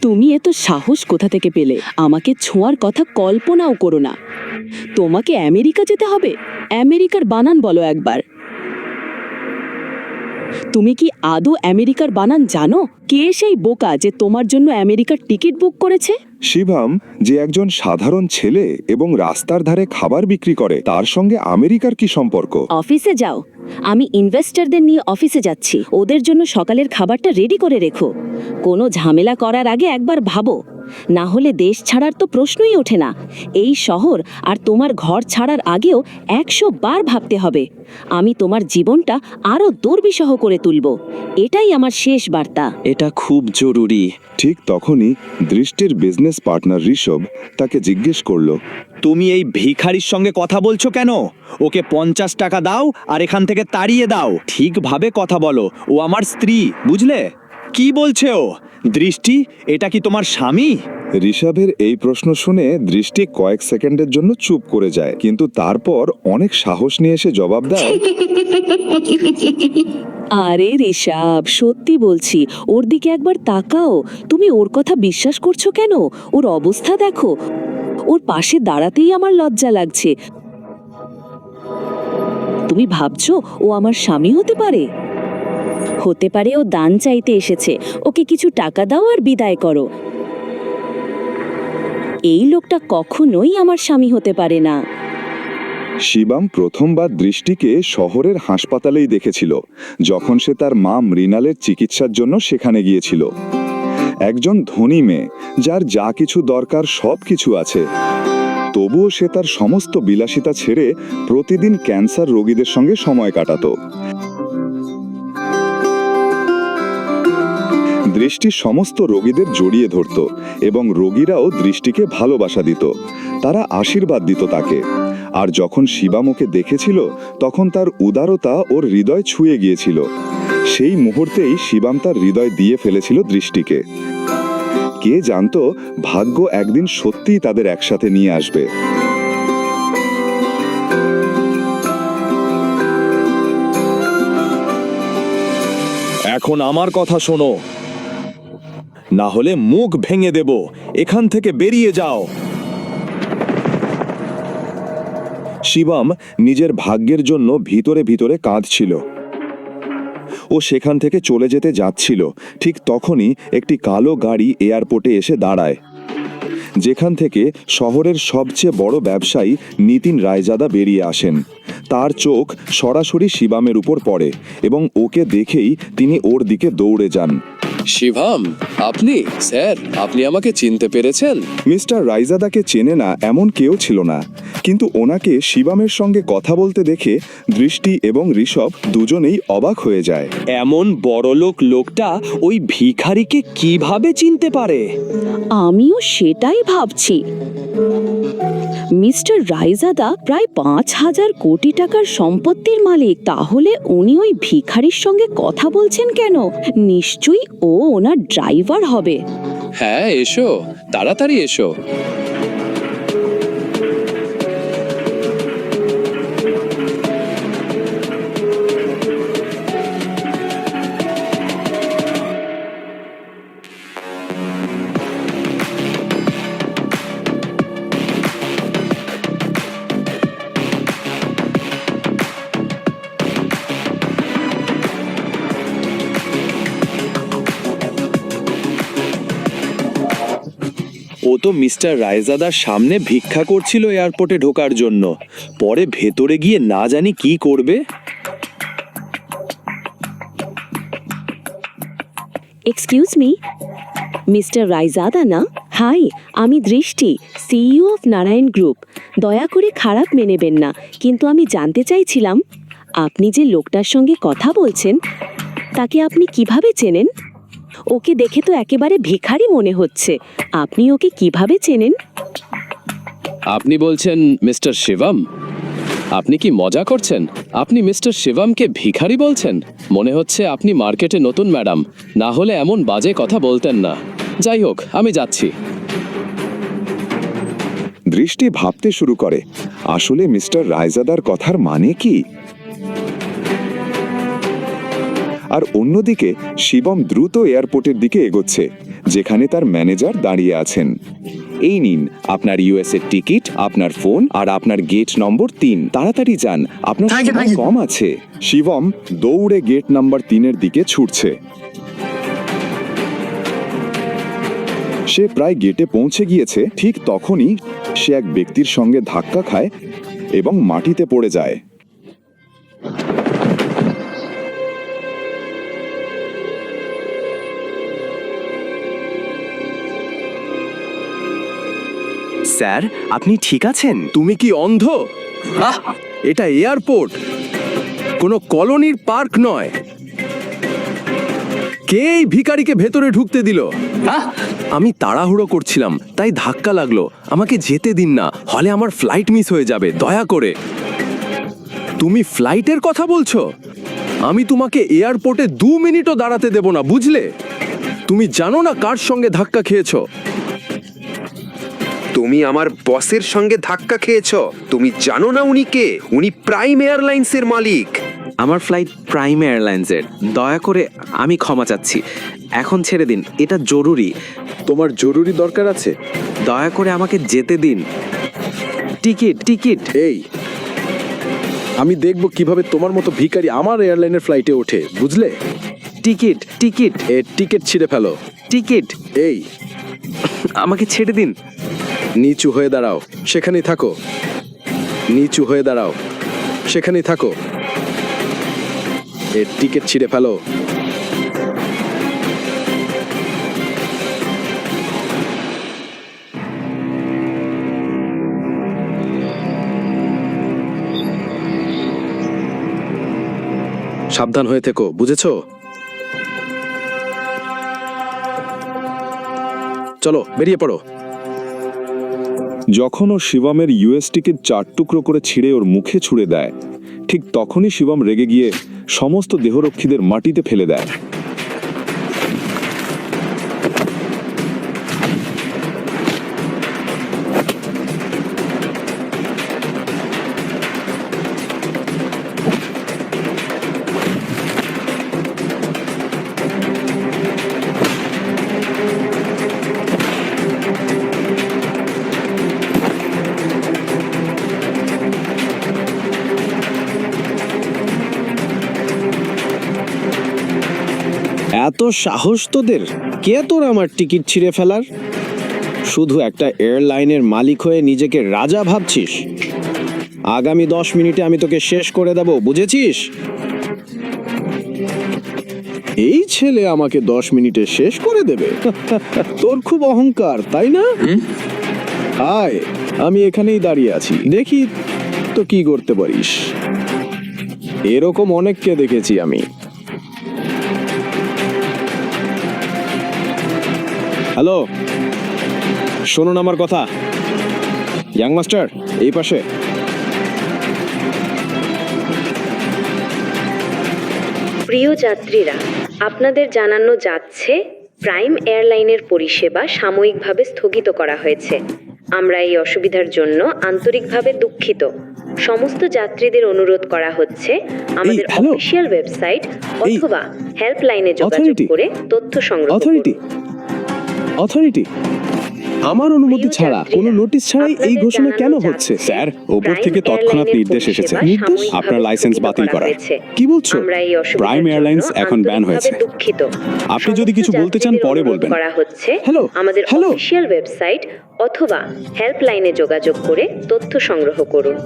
তুমি এত সাহস কোথা থেকে পেলে? আমাকে ছোঁয়ার কথা কল্পনাও করো না। তোমাকে আমেরিকা যেতে হবে? আমেরিকার বানান বলো একবার। তুমি কি আদৌ আমেরিকার বানান জানো? কে সেই বোকা যে তোমার জন্য আমেরিকার টিকিট বুক করেছে? শিবাম যে একজন সাধারণ ছেলে এবং রাস্তার ধারে খাবার বিক্রি করে তার সঙ্গে আমেরিকার কি সম্পর্ক? অফিসে যাও। আমি ইনভেস্টরদের নিয়ে অফিসে যাচ্ছি। ওদের জন্য সকালের খাবারটা রেডি করে রেখো। কোনো ঝামেলা করার আগে একবার ভাবো। না হলে দেশ ছাড়ার তো প্রশ্নই ওঠে না। এই শহর আর তোমার ঘর ছাড়ার আগেও একশো বার ভাবতে হবে। আমি তোমার জীবনটা আরও দুর্বিষহ করে তুলব। এটাই আমার শেষ বার্তা। এটা খুব জরুরি। ঠিক তখনই দৃষ্টির বিজনেস পার্টনার ঋষভ তাকে জিজ্ঞেস করল তুমি এই ভিখারির সঙ্গে কথা বলছো কেন? ওকে পঞ্চাশ টাকা দাও আর এখান থেকে তাড়িয়ে দাও। ঠিকভাবে কথা বলো। ও আমার স্ত্রী বুঝলে? কি বলছে ও? দৃষ্টি এটা কি তোমার স্বামী? ঋষভের এই প্রশ্ন শুনে দৃষ্টি কয়েক সেকেন্ডের জন্য চুপ করে যায়। কিন্তু তারপর অনেক সাহস নিয়ে এসে জবাব দেয়, আরে ঋষাব সত্যি বলছি, ওর দিকে একবার তাকাও। তুমি ওর কথা বিশ্বাস করছ কেন? ওর অবস্থা দেখো। ওর পাশে দাঁড়াতেই আমার লজ্জা লাগছে। তুমি ভাবছ ও আমার স্বামী হতে পারে? হতে পারে ও দান চাইতে এসেছে। ওকে কিছু টাকা দাও আর বিদায় করো। এই লোকটা কখনোই আমার স্বামী হতে পারে না। শিবাম প্রথমবার দৃষ্টিকে শহরের হাসপাতালেই দেখেছিল, যখন সে তার মা মৃণালের চিকিৎসার জন্য সেখানে গিয়েছিল। একজন ধনী মেয়ে, যার যা কিছু দরকার সব কিছু আছে। তবুও সে তার সমস্ত বিলাসিতা ছেড়ে প্রতিদিন ক্যান্সার রোগীদের সঙ্গে সময় কাটাতো। দৃষ্টি সমস্ত রোগীদের জড়িয়ে ধরত এবং রোগীরাও দৃষ্টিকে ভালোবাসা দিত। তারা আশীর্বাদ দিত তাকে। আর যখন শিবামকে দেখেছিল, তখন তার উদারতা ওর হৃদয় ছুঁয়ে গিয়েছিল। সেই মুহূর্তেই শিবাম তার হৃদয় দিয়ে ফেলেছিল দৃষ্টিকে। কে জানতো, ভাগ্য একদিন সত্যিই তাদের একসাথে নিয়ে আসবে। এখন আমার কথা শোনো। না হলে মুখ ভেঙে দেব। এখান থেকে বেরিয়ে যাও। শিবম নিজের ভাগ্যের জন্য ভিতরে ভিতরে কাঁদছিল। ও সেখান থেকে চলে যেতে যাচ্ছিল। ঠিক তখনই একটি কালো গাড়ি এয়ারপোর্টে এসে দাঁড়ায়। যেখান থেকে শহরের সবচেয়ে বড় ব্যবসায়ী নিতিন রায়জাদা বেরিয়ে আসেন। তার চোখ সরাসরি শিবামের উপর পড়ে এবং ওকে দেখেই তিনি ওর দিকে দৌড়ে যান। শিভাম আপনি? স্যার আপনি আমাকে চিনতে পেরেছেন? মিস্টার রাইজাদাকে চেনে না এমন কেউ ছিল না। কিন্তু ওনাকে শিবামের সঙ্গে কথা বলতে দেখে দৃষ্টি এবং ঋষভ দুজনেই অবাক হয়ে যায়। এমন বড়লোক লোকটা ওই ভিখারিকে কীভাবে চিনতে পারে? আমিও সেটাই ভাবছি। মিস্টার রাইজাদা প্রায় পাঁচ হাজার কোটি টাকার সম্পত্তির মালিক, তাহলে উনি ওই ভিখারির সঙ্গে কথা বলছেন কেন? নিশ্চয়ই ও ওনার ড্রাইভার হবে। হ্যাঁ এসো, তাড়াতাড়ি এসো। ও তো মিস্টার রায়জাদার সামনে ভিক্ষা করছিল এয়ারপোর্টে ঢোকার জন্য। পরে ভেতরে গিয়ে না জানি কি করবে। এক্সকিউজ মি মিস্টার রাইজাদা না? হাই, আমি দৃষ্টি সিইও অফ নারায়ণ গ্রুপ দয়া করে খারাপ মেনেবেন না, কিন্তু আমি জানতে চাইছিলাম, আপনি যে লোকটার সঙ্গে কথা বলছেন, তাকে আপনি কীভাবে চেনেন? ওকে দেখে তো একেবারে ভিখারি মনে হচ্ছে। আপনি ওকে কীভাবে চেনেন? আপনি বলছেন মিস্টার শিবম? আপনি কি মজা করছেন? আপনি মিস্টার শিবমকে ভিখারি বলছেন? মনে হচ্ছে আপনি মার্কেটে নতুন ম্যাডাম। না হলে এমন বাজে কথা বলতেন না। যাই হোক আমি যাচ্ছি। দৃষ্টি ভাবতে শুরু করে। আসলে মিস্টার রায়জাদার কথার মানে কি? আর অন্যদিকে শিবম দ্রুত এয়ারপোর্টের দিকে এগোচ্ছে যেখানে তার ম্যানেজার দাঁড়িয়ে আছেন। এই নিন আপনার ইউএস এর টিকিট আপনার ফোন আর আপনার গেট নম্বর তিন। তাড়াতাড়ি যান আপনার সময় কম আছে। শিবম দৌড়ে গেট নম্বর তিনের দিকে ছুটছে। সে প্রায় গেটে পৌঁছে গিয়েছে ঠিক তখনই সে এক ব্যক্তির সঙ্গে ধাক্কা খায় এবং মাটিতে পড়ে যায়। স্যার আপনি ঠিক আছেন? তুমি কি অন্ধ? আহ, এটা এয়ারপোর্ট। কোনো কলোনির পার্ক নয়। কে এই ভিখারিকে ভেতরে ঢুকতে দিল? আমি তাড়াহুড়ো করছিলাম তাই ধাক্কা লাগল। আমাকে যেতে দিন না হলে আমার ফ্লাইট মিস হয়ে যাবে দয়া করে। তুমি ফ্লাইটের কথা বলছো? আমি তোমাকে এয়ারপোর্টে দু মিনিটও দাঁড়াতে দেব না বুঝলে? তুমি জানো না কার সঙ্গে ধাক্কা খেয়েছো। তুমি আমার বসের সঙ্গে ধাক্কা খেয়েছ। তুমি জানো না উনি কে? উনি প্রাইম এয়ারলাইন্সের মালিক। আমার ফ্লাইট প্রাইম এয়ারলাইন্সের। দয়া করে আমি ক্ষমা চাচ্ছি। এখন ছেড়ে দিন এটা জরুরি। তোমার জরুরি দরকার আছে? দয়া করে আমাকে যেতে দিন। Ticket ticket. এই আমি দেখব কীভাবে তোমার মতো ভিখারি আমার এয়ারলাইনের ফ্লাইটে ওঠে বুঝলে? Ticket ticket. এ টিকিট ছিঁড়ে ফেলো। টিকিট। এই। আমাকে ছেড়ে দিন। নিচু হয়ে দাঁড়াও। সেখানেই থাকো। নিচু হয়ে দাঁড়াও। সেখানেই থাকো। এর টিকিট ছিঁড়ে ফেলো। সাবধান হয়ে থেকো, বুঝেছ? চলো, বেরিয়ে পড়ো। যখন ও শিবমের ইউএসটিকে চার টুকরো করে ছিঁড়ে ওর মুখে ছুড়ে দেয়, ঠিক তখনই শিবম রেগে গিয়ে সমস্ত দেহরক্ষীদের মাটিতে ফেলে দেয়। এত সাহস তোদের? কে তোর আমার টিকিট ছিঁড়ে ফেলার? শুধু একটা এয়ারলাইনের মালিক হয়ে নিজেকে রাজা ভাবছিস? আগামী দশ মিনিটে আমি তোকে শেষ করে দেব বুঝেছিস? এই ছেলে আমাকে দশ মিনিটে শেষ করে দেবে। তোর খুব অহংকার তাই না? আয় আমি এখানেই দাঁড়িয়ে আছি। দেখি তো কি করতে পারিস। এরকম অনেককে দেখেছি আমি। হ্যালো শুনুন আমার কথা। ইয়াং মাস্টার এই পাশে। প্রিয় যাত্রীরা আপনাদের জানানো যাচ্ছে প্রাইম এয়ারলাইনের পরিষেবা সাময়িকভাবে স্থগিত করা হয়েছে। আমরা এই অসুবিধার জন্য আন্তরিকভাবে দুঃখিত। সমস্ত যাত্রীদের অনুরোধ করা হচ্ছে আমাদের। অফিসিয়াল ওয়েবসাইট অথবা হেল্পলাইনে যোগাযোগ করে তথ্য সংগ্রহ করুন। অথরিটি আমার অনুমতি ছাড়া কোনো নোটিশ ছাড়াই এই ঘোষণা কেন হচ্ছে স্যার ওপর থেকে তৎক্ষণাৎ নির্দেশ এসেছে নির্দেশ? আপনার লাইসেন্স বাতিল করা। কি বলছো? আমরা এই অসুবিধার প্রাইম এয়ারলাইন্স এখন ব্যান হয়েছে। দুঃখিত আপনি যদি কিছু বলতে চান পরে বলবেন। করা হচ্ছে হ্যালো, আমাদের হ্যালো। অফিসিয়াল ওয়েবসাইট অথবা হেল্পলাইনে যোগাযোগ করে তথ্য সংগ্রহ করুন